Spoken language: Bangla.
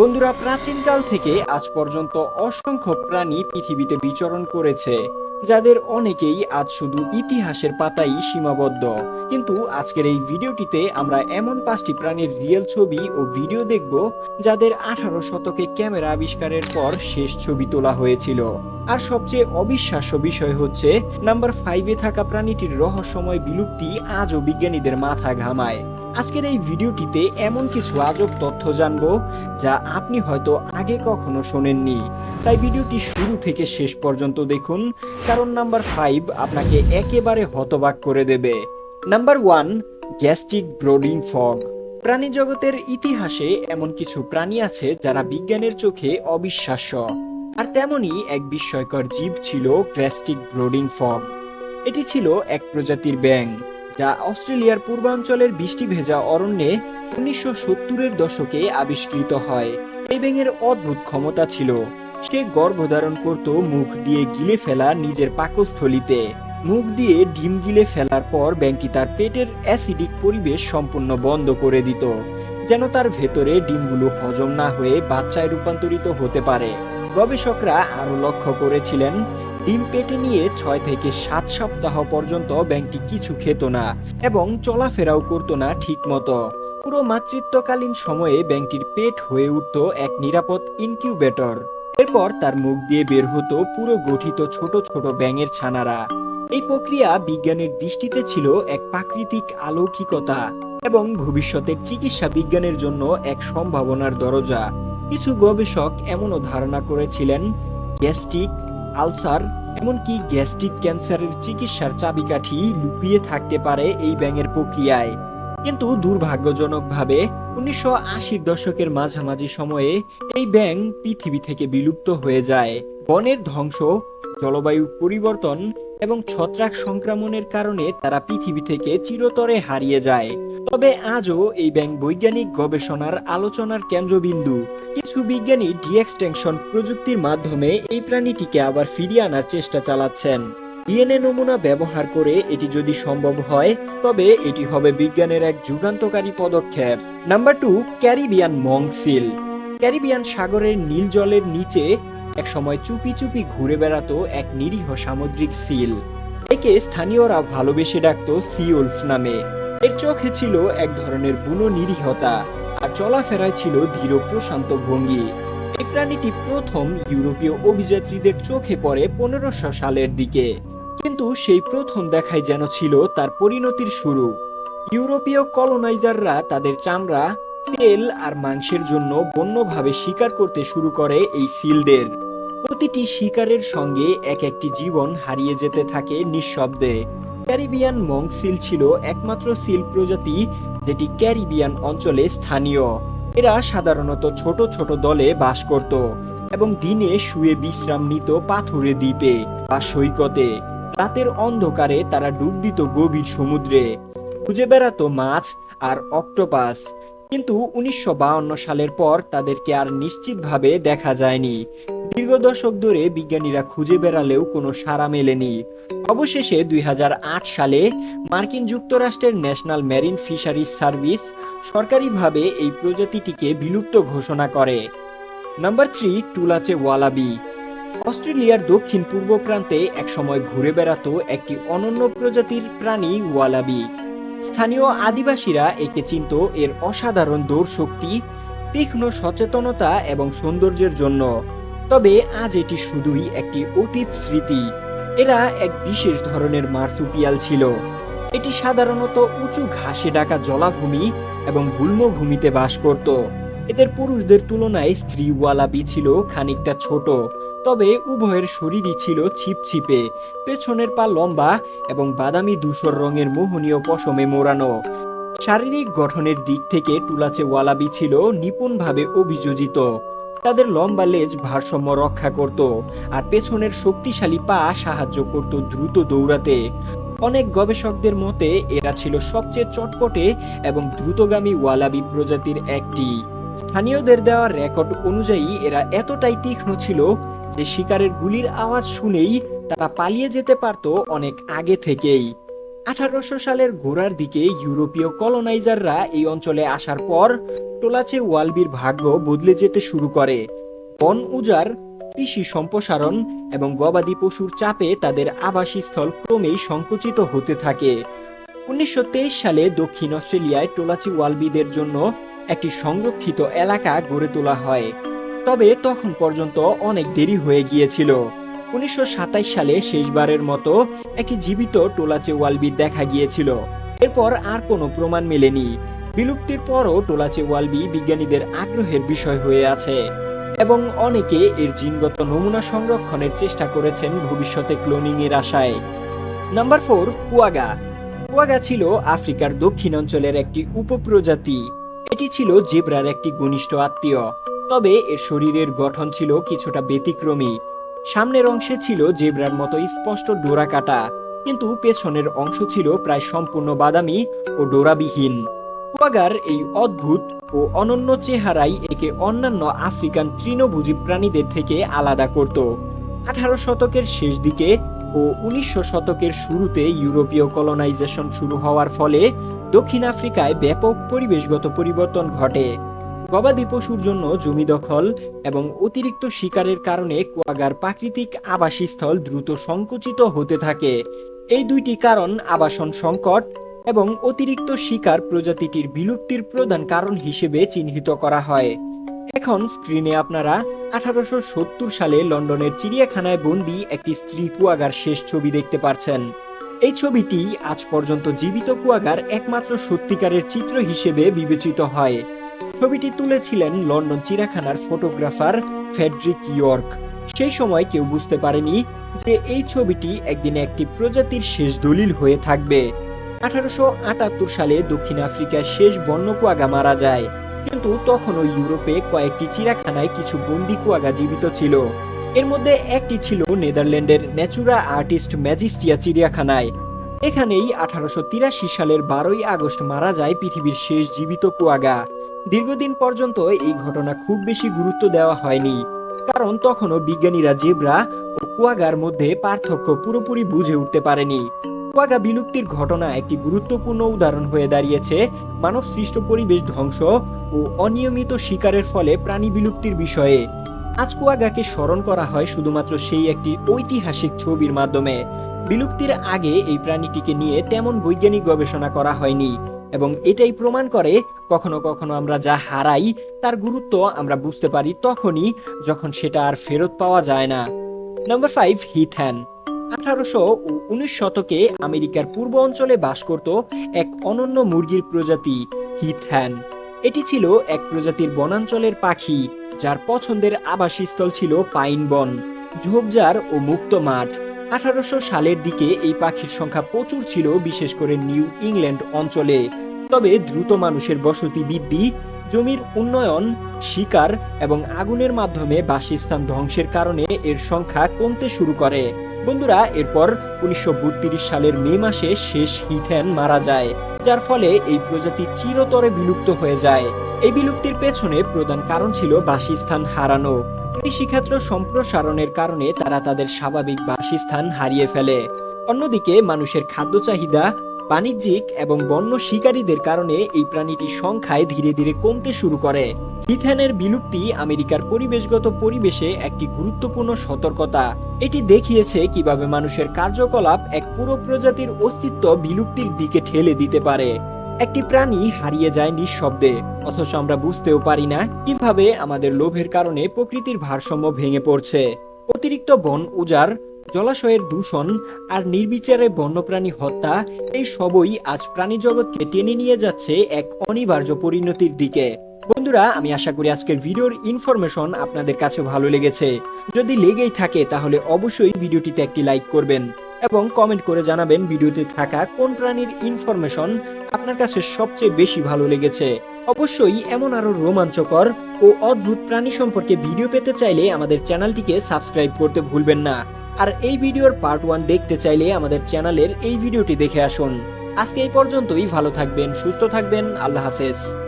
বন্ধুরা, প্রাচীনকাল থেকে আজ পর্যন্ত অসংখ্য প্রাণী পৃথিবীতে বিচরণ করেছে, যাদের অনেকেই আজ শুধু ইতিহাসের পাতাই সীমাবদ্ধ। কিন্তু আজকের এই ভিডিওটিতে আমরা এমন পাঁচটি প্রাণীর রিয়েল ছবি ও ভিডিও দেখব, যাদের আঠারো শতকে ক্যামেরা আবিষ্কারের পর শেষ ছবি তোলা হয়েছিল। আর সবচেয়ে অবিশ্বাস্য বিষয় হচ্ছে, নাম্বার ফাইভে থাকা প্রাণীটির রহস্যময় বিলুপ্তি আজও বিজ্ঞানীদের মাথা ঘামায়। আজকের এই ভিডিওটিতে এমন কিছু আজব তথ্য জানব যা আপনি হয়তো আগে কখনো শোনেননি। তাই ভিডিওটি শুরু থেকে শেষ পর্যন্ত দেখুন, কারণ নাম্বার ফাইভ আপনাকে একেবারে হতবাক করে দেবে। Number one gastric brooding frog. প্রাণী জগতের ইতিহাসে এমন কিছু প্রাণী আছে যারা বিজ্ঞানের চোখে অবিশ্বাস্য। আর তেমনই এক বিস্ময়কর জীব ছিল গ্যাস্ট্রিক ব্রোডিং ফগ। এটি ছিল এক প্রজাতির ব্যাং যা অস্ট্রেলিয়ার পূর্বাঞ্চলের বৃষ্টি ভেজা অরণ্যে উনিশশো সত্তরের দশকে আবিষ্কৃত হয়। এই ব্যাঙের অদ্ভুত ক্ষমতা ছিল। সে গর্ভধারণ করত মুখ দিয়ে গিলে ফেলা নিজের পাকস্থলিতে। মুখ দিয়ে ডিম গিলে ফেলার পর ব্যাংকটি তার পেটের অ্যাসিডিক পরিবেশ সম্পূর্ণ বন্ধ করে দিত, যেন তার ভেতরে ডিমগুলো হজম না হয়ে বাচ্চায় রূপান্তরিত হতে পারে। গবেষকরা আরও লক্ষ্য করেছিলেন ডিম পেটে নিয়ে ছয় থেকে সাত সপ্তাহ পর্যন্ত ব্যাংকটি কিছু খেত না এবং চলাফেরাও করতো না ঠিক মতো পুরো মাতৃত্বকালীন সময়ে ব্যাংকটির পেট হয়ে উঠত এক নিরাপদ ইনকিউবেটর। এরপর তার মুখ দিয়ে বের হতো পুরো গঠিত ছোট ছোট ব্যাঙের ছানারা। এই প্রক্রিয়া বিজ্ঞানের দৃষ্টিতে ছিল এক প্রাকৃতিক অলৌকিকতা এবং ভবিষ্যতের চিকিৎসা বিজ্ঞানের জন্য এক সম্ভাবনার দরজা। কিছু গবেষক এমনও ধারণা করেছিলেন, গ্যাস্ট্রিক আলসার, এমনকি গ্যাস্ট্রিক ক্যান্সারের চিকিৎসার চাবিকাঠি লুকিয়ে থাকতে পারে এই ব্যাঙের প্রক্রিয়ায়। কিন্তু দুর্ভাগ্যজনকভাবে, উনিশশো আশির দশকের মাঝামাঝি সময়ে এই ব্যাঙ পৃথিবী থেকে বিলুপ্ত হয়ে যায়। বনের ধ্বংস, জলবায়ু পরিবর্তন এবং ছত্রাক সংক্রমণের কারণে তারা পৃথিবী থেকে চিরতরে হারিয়ে যায়। তবে আজও এই ব্যাঙ বৈজ্ঞানিক গবেষণার আলোচনার কেন্দ্রবিন্দু। কিছু বিজ্ঞানী ডিএক্সটেনশন প্রযুক্তির মাধ্যমে এই প্রাণীটিকে আবার ফিরিয়ে আনার চেষ্টা চালাচ্ছেন। ডিএনএ নমুনা ব্যবহার করে এটি যদি সম্ভব হয়, তবে এটি হবে বিজ্ঞানের এক যুগান্তকারী পদক্ষেপ। Number two, Caribbean monk seal Caribbean সাগরের নীল জলের নিচে এক সময় চুপি চুপি ঘুরে বেড়াতো এক নিরীহ সামুদ্রিক সিল। একে স্থানীয়রা ভালোবেসে ডাকতো সিউলফ নামে। এর চোখে ছিল এক ধরনের বুনো নিরীহতা আর চলাফেরায় ছিল ধীর প্রশান্ত ভঙ্গি। এই প্রাণীটি প্রথম ইউরোপীয় অভিযাত্রীদের চোখে পড়ে পনেরোশো সালের দিকে। কিন্তু সেই প্রথম দেখাই যেন ছিল তার পরিণতির শুরু। ইউরোপীয় কলোনাইজাররা তাদের চামড়া, তেল আর মাংসের জন্য বন্যভাবে শিকার করতে শুরু করে এই সিলদের প্রতিটি শিকারের সঙ্গে এক একটি জীবন হারিয়ে যেতে থাকে নিঃশব্দে। ক্যারিবিয়ান মং সিল ছিল একমাত্র সিল প্রজাতি যেটি ক্যারিবিয়ান অঞ্চলে স্থানীয়। এরা সাধারণত ছোট ছোট দলে বাস করত এবং দিনে শুয়ে বিশ্রাম নিত পাথুরে দ্বীপে বা সৈকতে। রাতের অন্ধকারে তারা ডুব দিত গভীর সমুদ্রে খুঁজে বেড়াতো মাছ আর অক্টোপাস। কিন্তু উনিশশো সালের পর তাদেরকে আর নিশ্চিতভাবে দেখা যায়নি। দীর্ঘ দশক ধরে বিজ্ঞানীরা খুঁজে বেড়ালেও কোনো সাড়া মেলেনি। অবশেষে দুই হাজার আট সালে মার্কিন যুক্তরাষ্ট্রের ন্যাশনাল মেরিন ফিশারিজ সার্ভিস সরকারিভাবে এই প্রজাতিটিকে বিলুপ্ত ঘোষণা করে। Number three, toolache wallaby. অস্ট্রেলিয়ার দক্ষিণ পূর্ব প্রান্তে একসময় ঘুরে বেড়াতো একটি অনন্য প্রজাতির প্রাণী ওয়ালাবি। স্থানীয় আদিবাসীরা একে চিনত এর অসাধারণ দৌড় শক্তি তীক্ষ্ণ সচেতনতা এবং সৌন্দর্যের জন্য। তবে আজ এটি শুধুই একটি অতীত স্মৃতি। এরা এক বিশেষ ধরনের মার্সুপিয়াল ছিল। এটি সাধারণত উঁচু ঘাসে ডাকা জলাভূমি এবং গুল্মভূমিতে বাস করত। এদের পুরুষদের তুলনায় স্ত্রী ওয়ালাবি ছিল খানিকটা ছোট, তবে উভয়ের শরীরই ছিল ছিপছিপে, পেছনের পা লম্বা এবং বাদামি ধূসর রঙের মোহনীয় পশমে মোড়ানো। শারীরিক গঠনের দিক থেকে টুলাচে ওয়ালাবি ছিল নিপুণভাবে অভিযোজিত। তাদের লম্বা লেজ ভারসাম্য রক্ষা করত আর পেছনের শক্তিশালী পা সাহায্য করত দ্রুত দৌড়াতে। অনেক গবেষকদের মতে এরা ছিল সবচেয়ে চটপটে এবং দ্রুতগামী ওয়ালাবি প্রজাতির একটি। স্থানীয়দের দেওয়া রেকর্ড অনুযায়ী এরা এতটাই তীক্ষ্ণ ছিল যে শিকারের গুলির আওয়াজ শুনেই তারা পালিয়ে যেতে পারত অনেক আগে থেকেই। আঠারোশো সালের গোড়ার দিকে ইউরোপীয় কলোনাইজাররা এই অঞ্চলে আসার পর টোলাচে ওয়ালবির ভাগ্য বদলে যেতে শুরু করে। বন উজাড় কৃষি সম্প্রসারণ এবং গবাদি পশুর চাপে তাদের আবাসস্থল ক্রমেই সংকুচিত হতে থাকে। উনিশশো তেইশ সালে দক্ষিণ অস্ট্রেলিয়ায় টোলাচি ওয়ালবিদের জন্য একটি সংরক্ষিত এলাকা গড়ে তোলা হয়। তবে তখন পর্যন্ত অনেক দেরি হয়ে গিয়েছিল। উনিশশো সাতাশ সালে শেষবারের মতো একটি জীবিত টোলাচে ওয়ালবি দেখা গিয়েছিল। এরপর আর কোনো প্রমাণ মেলেনি। বিলুপ্তির পরও টোলাচে ওয়ালবি বিজ্ঞানীদের আগ্রহের বিষয় হয়ে আছে এবং অনেকে এর জিনগত নমুনা সংরক্ষণের চেষ্টা করেছেন ভবিষ্যতে ক্লোনিং এর আশায়। Number four, কুয়াগা। কুয়াগা ছিল আফ্রিকার দক্ষিণ অঞ্চলের একটি উপপ্রজাতি। এটি ছিল জেব্রার একটি ঘনিষ্ঠ আত্মীয়। তবে এর শরীরের গঠন ছিল কিছুটা ব্যতিক্রমী। সামনের অংশে ছিল জেব্রার মতো স্পষ্ট ডোরা কাটা, কিন্তু পেছনের অংশ ছিল প্রায় সম্পূর্ণ বাদামি ও ডোরাবিহীন। কুয়াগার এই অদ্ভুত ও অনন্য চেহারাই একে অন্যান্য আফ্রিকান তৃণভোজী প্রাণীদের থেকে আলাদা করত। আঠারো শতকের শেষ দিকে ও উনিশশো শতকের শুরুতে ইউরোপীয় কলোনাইজেশন শুরু হওয়ার ফলে দক্ষিণ আফ্রিকায় ব্যাপক পরিবেশগত পরিবর্তন ঘটে। গবাদি পশুর জন্য জমি দখল এবং অতিরিক্ত শিকারের কারণে কুয়াগার প্রাকৃতিক আবাসস্থল দ্রুত সংকুচিত হতে থাকে। এই দুইটি কারণ আবাসন সংকট এবং অতিরিক্ত শিকার প্রজাতিটির বিলুপ্তির প্রধান কারণ হিসেবে চিহ্নিত করা হয়। এখন স্ক্রিনে আপনারা আঠারোশো সত্তর সালে লন্ডনের চিড়িয়াখানায় বন্দি একটি স্ত্রী কুয়াগার শেষ ছবি দেখতে পারছেন। এই ছবিটি আজ পর্যন্ত জীবিত কুয়াগার একমাত্র সত্যিকারের চিত্র হিসেবে বিবেচিত হয়। ছবিটি তুলেছিলেন লন্ডন চিড়িয়াখানার ফটোগ্রাফার ফেডরিক ইয়র্ক। সেই সময় কেউ বুঝতে পারেনি যে এই ছবিটি একদিন একটি প্রজাতির শেষ দলিল হয়ে থাকবে। আঠারোশো আটাত্তর সালে দক্ষিণ আফ্রিকার শেষ বন্য কুয়াগা মারা যায়। কিন্তু তখনও ইউরোপে কয়েকটি চিড়াখানায় কিছু বন্দি কুয়াগা জীবিত ছিল। এর মধ্যে একটি ছিল নেদারল্যান্ডের ন্যাচুরা আর্টিস্ট ম্যাজিস্টিয়া চিড়িয়াখানায়। এখানেই আঠারোশো তিরাশি সালের বারোই আগস্ট মারা যায় পৃথিবীর শেষ জীবিত কুয়াগা। দীর্ঘদিন পর্যন্ত এই ঘটনা খুব বেশি গুরুত্ব দেওয়া হয়নি। কারণ তখনও বিজ্ঞানীরা জেব্রা ও কুয়াগার মধ্যে পার্থক্য পুরোপুরি বুঝে উঠতে পারেনি। কুয়াগা বিলুপ্তির ঘটনা একটি গুরুত্বপূর্ণ উদাহরণ হয়ে দাঁড়িয়েছে মানব সৃষ্ট পরিবেশ ধ্বংস ও অনিয়মিত শিকারের ফলে প্রাণী বিলুপ্তির বিষয়ে। আজ কুয়াগাকে স্মরণ করা হয় শুধুমাত্র সেই একটি ঐতিহাসিক ছবির মাধ্যমে। বিলুপ্তির আগে এই প্রাণীটিকে নিয়ে তেমন বৈজ্ঞানিক গবেষণা করা হয়নি এবং এটাই প্রমাণ করে কখনো কখনো আমরা যা হারাই, তার গুরুত্ব আমরা বুঝতে পারি তখনই যখন সেটা আর ফেরত পাওয়া যায় না। নাম্বার ফাইভ হিথ্যান আঠারোশো ও উনিশ শতকে আমেরিকার পূর্ব অঞ্চলে বাস করত এক অনন্য মুরগির প্রজাতি হিথ্যান এটি ছিল এক প্রজাতির বনাঞ্চলের পাখি, যার পছন্দের আবাসস্থল ছিল পাইন বন, ঝোপঝাড় ও মুক্ত মাঠ। আঠারোশো সালের দিকে এই পাখির সংখ্যা প্রচুর ছিল, বিশেষ করে নিউ ইংল্যান্ড অঞ্চলে। তবে দ্রুত মানুষের বসতি বৃদ্ধি, জমির উন্নয়ন, শিকার এবং আগুনের মাধ্যমে বাসস্থান ধ্বংসের কারণে এর সংখ্যা কমতে শুরু করে। বন্ধুরা, এরপর উনিশশো সালের মে মাসে শেষ হিথেন মারা যায়, যার ফলে এই প্রজাতি চিরতরে বিলুপ্ত হয়ে যায়। এই বিলুপ্তির পেছনে প্রধান কারণ ছিল বাসস্থান হারানো। কৃষিক্ষেত্র সম্প্রসারণের কারণে তারা তাদের স্বাভাবিক বাসস্থান হারিয়ে ফেলে। অন্যদিকে, মানুষের খাদ্য চাহিদা বাণিজ্যিক এবং বন্য শিকারীদের কারণে এই প্রাণীটির সংখ্যায় ধীরে ধীরে কমতে শুরু করে। হিথ্যানের বিলুপ্তি আমেরিকার পরিবেশগত পরিবেশে একটি গুরুত্বপূর্ণ সতর্কতা। এটি দেখিয়েছে কীভাবে মানুষের কার্যকলাপ এক পুরো প্রজাতির অস্তিত্ব বিলুপ্তির দিকে ঠেলে দিতে পারে। একটি প্রাণী হারিয়ে যায় নিঃশব্দে, অথচ আমরা বুঝতেও পারি না কীভাবে আমাদের লোভের কারণে প্রকৃতির ভারসাম্য ভেঙে পড়ছে। অতিরিক্ত বন, উজাড় জলাশয়ের দূষণ আর নির্বিচারে বন্যপ্রাণী হত্যা, এই সবই আজ প্রাণী জগৎকে টেনে নিয়ে যাচ্ছে এক অনিবার্য পরিণতির দিকে। বন্ধুরা, আমি আশা করি আজকের ভিডিওর ইনফরমেশন আপনাদের কাছে ভালো লেগেছে। যদি লেগেই থাকে, তাহলে অবশ্যই ভিডিওটিতে একটি লাইক করবেন এবং কমেন্ট করে জানাবেন ভিডিওতে থাকা কোন প্রাণীর ইনফরমেশন আপনার কাছে সবচেয়ে বেশি ভালো লেগেছে। অবশ্যই এমন আরও রোমাঞ্চকর ও অদ্ভুত প্রাণী সম্পর্কে ভিডিও পেতে চাইলে আমাদের চ্যানেলটিকে সাবস্ক্রাইব করতে ভুলবেন না। আর এই ভিডিওর পার্ট ওয়ান দেখতে চাইলে আমাদের চ্যানেলের এই ভিডিওটি দেখে আসুন। আজকে এই পর্যন্তই, ভালো থাকবেন, সুস্থ থাকবেন, আল্লাহ হাফেজ।